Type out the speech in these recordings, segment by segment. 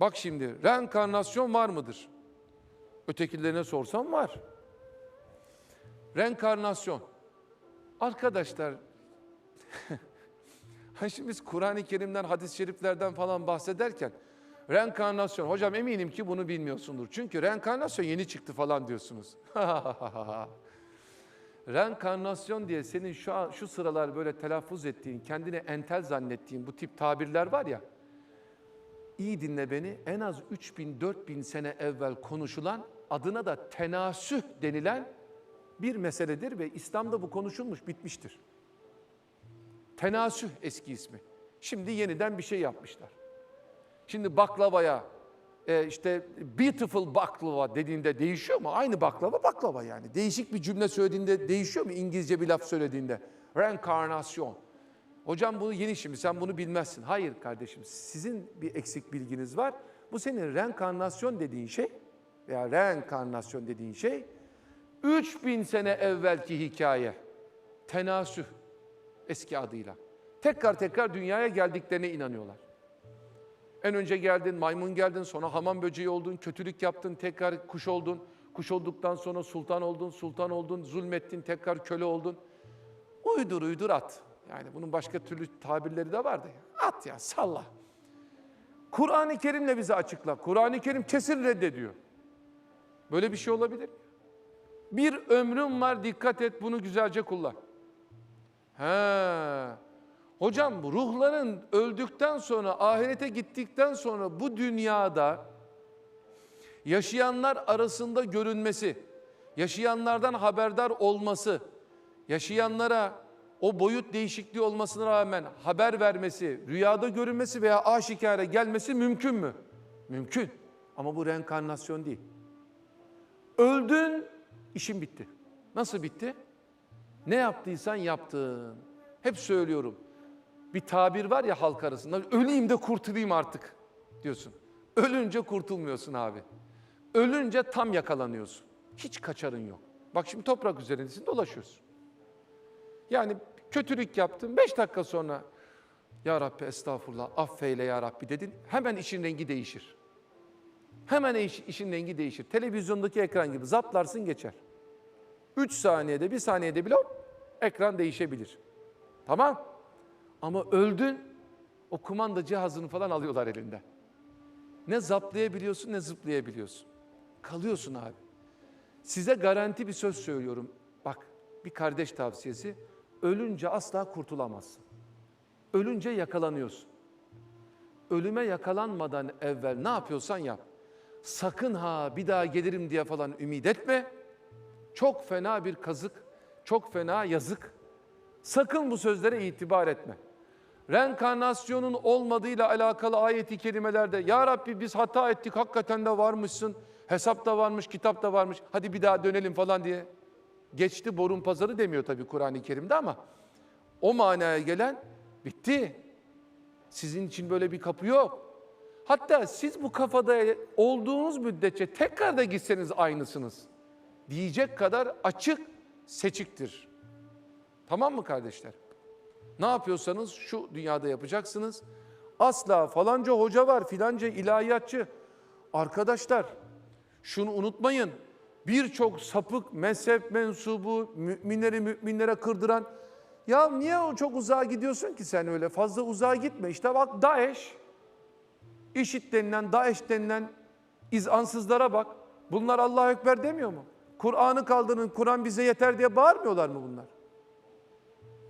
Bak şimdi reenkarnasyon var mıdır? Ötekilerine sorsam var. Reenkarnasyon. Arkadaşlar Hani şimdi biz Kur'an-ı Kerim'den, hadis-i şeriflerden falan bahsederken reenkarnasyon, hocam eminim ki bunu bilmiyorsundur. Çünkü reenkarnasyon yeni çıktı falan diyorsunuz. reenkarnasyon diye senin şu şu sıralar böyle telaffuz ettiğin, kendine entel zannettiğin bu tip tabirler var ya, iyi dinle beni, en az 3000, 4000 sene evvel konuşulan, adına da tenasüh denilen bir meseledir ve İslam'da bu konuşulmuş, bitmiştir. Tenasüh eski ismi. Şimdi yeniden bir şey yapmışlar. Şimdi baklavaya e, işte beautiful baklava dediğinde değişiyor mu? Aynı baklava baklava yani. Değişik bir cümle söylediğinde değişiyor mu? İngilizce bir laf söylediğinde. Reenkarnasyon. Hocam bu yeni şimdi sen bunu bilmezsin. Hayır kardeşim sizin bir eksik bilginiz var. Bu senin reenkarnasyon dediğin şey veya reenkarnasyon dediğin şey 3000 sene evvelki hikaye. Tenasüh eski adıyla. Tekrar tekrar dünyaya geldiklerine inanıyorlar. En önce geldin, maymun geldin, sonra hamam böceği oldun, kötülük yaptın, tekrar kuş oldun. Kuş olduktan sonra sultan oldun, sultan oldun, zulmettin, tekrar köle oldun. Uydur uydur at. Yani bunun başka türlü tabirleri de vardı. At ya salla. Kur'an-ı Kerim'le bize açıkla. Kur'an-ı Kerim kesin reddediyor. Böyle bir şey olabilir? Bir ömrüm var dikkat et bunu güzelce kullan. He. Hocam ruhların öldükten sonra ahirete gittikten sonra bu dünyada yaşayanlar arasında görünmesi, yaşayanlardan haberdar olması, yaşayanlara o boyut değişikliği olmasına rağmen haber vermesi, rüyada görünmesi veya aşikare gelmesi mümkün mü? Mümkün. Ama bu reenkarnasyon değil. Öldün, işin bitti. Nasıl bitti? Ne yaptıysan yaptın. Hep söylüyorum. Bir tabir var ya halk arasında. Öleyim de kurtulayım artık diyorsun. Ölünce kurtulmuyorsun abi. Ölünce tam yakalanıyorsun. Hiç kaçarın yok. Bak şimdi toprak üzerindesin dolaşıyorsun. Yani kötülük yaptın. Beş dakika sonra ya Rabbi estağfurullah affeyle ya Rabbi dedin. Hemen işin rengi değişir. Hemen iş, işin rengi değişir. Televizyondaki ekran gibi zaplarsın geçer. 3 saniyede, bir saniyede bile hop, ekran değişebilir. Tamam. Ama öldün, o kumanda cihazını falan alıyorlar elinden. Ne zaplayabiliyorsun ne zıplayabiliyorsun. Kalıyorsun abi. Size garanti bir söz söylüyorum. Bak bir kardeş tavsiyesi. Ölünce asla kurtulamazsın. Ölünce yakalanıyorsun. Ölüme yakalanmadan evvel ne yapıyorsan yap. Sakın ha bir daha gelirim diye falan ümit etme. Çok fena bir kazık, çok fena yazık. Sakın bu sözlere itibar etme. Reenkarnasyonun olmadığıyla alakalı ayeti kelimelerde Ya Rabbi biz hata ettik hakikaten de varmışsın. Hesap da varmış, kitap da varmış. Hadi bir daha dönelim falan diye. Geçti borun pazarı demiyor tabii Kur'an-ı Kerim'de ama o manaya gelen bitti. Sizin için böyle bir kapı yok. Hatta siz bu kafada olduğunuz müddetçe tekrar da gitseniz aynısınız diyecek kadar açık, seçiktir. Tamam mı kardeşler? Ne yapıyorsanız şu dünyada yapacaksınız. Asla falanca hoca var, filanca ilahiyatçı. Arkadaşlar şunu unutmayın. Birçok sapık mezhep mensubu, müminleri müminlere kırdıran ya niye o çok uzağa gidiyorsun ki sen öyle? Fazla uzağa gitme. İşte bak DAEŞ, IŞİD denilen, DAEŞ denilen izansızlara bak. Bunlar Allahu Ekber demiyor mu? Kur'an'ı kaldırın, Kur'an bize yeter diye bağırmıyorlar mı bunlar?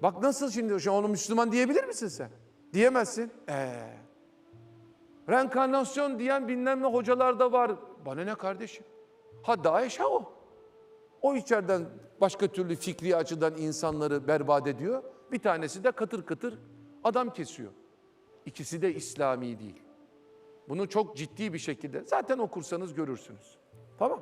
Bak nasıl şimdi, şu onu Müslüman diyebilir misin sen? Diyemezsin. Ee, reenkarnasyon diyen bilmem ne hocalar da var. Bana ne kardeşim? Ha Daesh ha o. O içeriden başka türlü fikri açıdan insanları berbat ediyor. Bir tanesi de katır katır adam kesiyor. İkisi de İslami değil. Bunu çok ciddi bir şekilde zaten okursanız görürsünüz. Tamam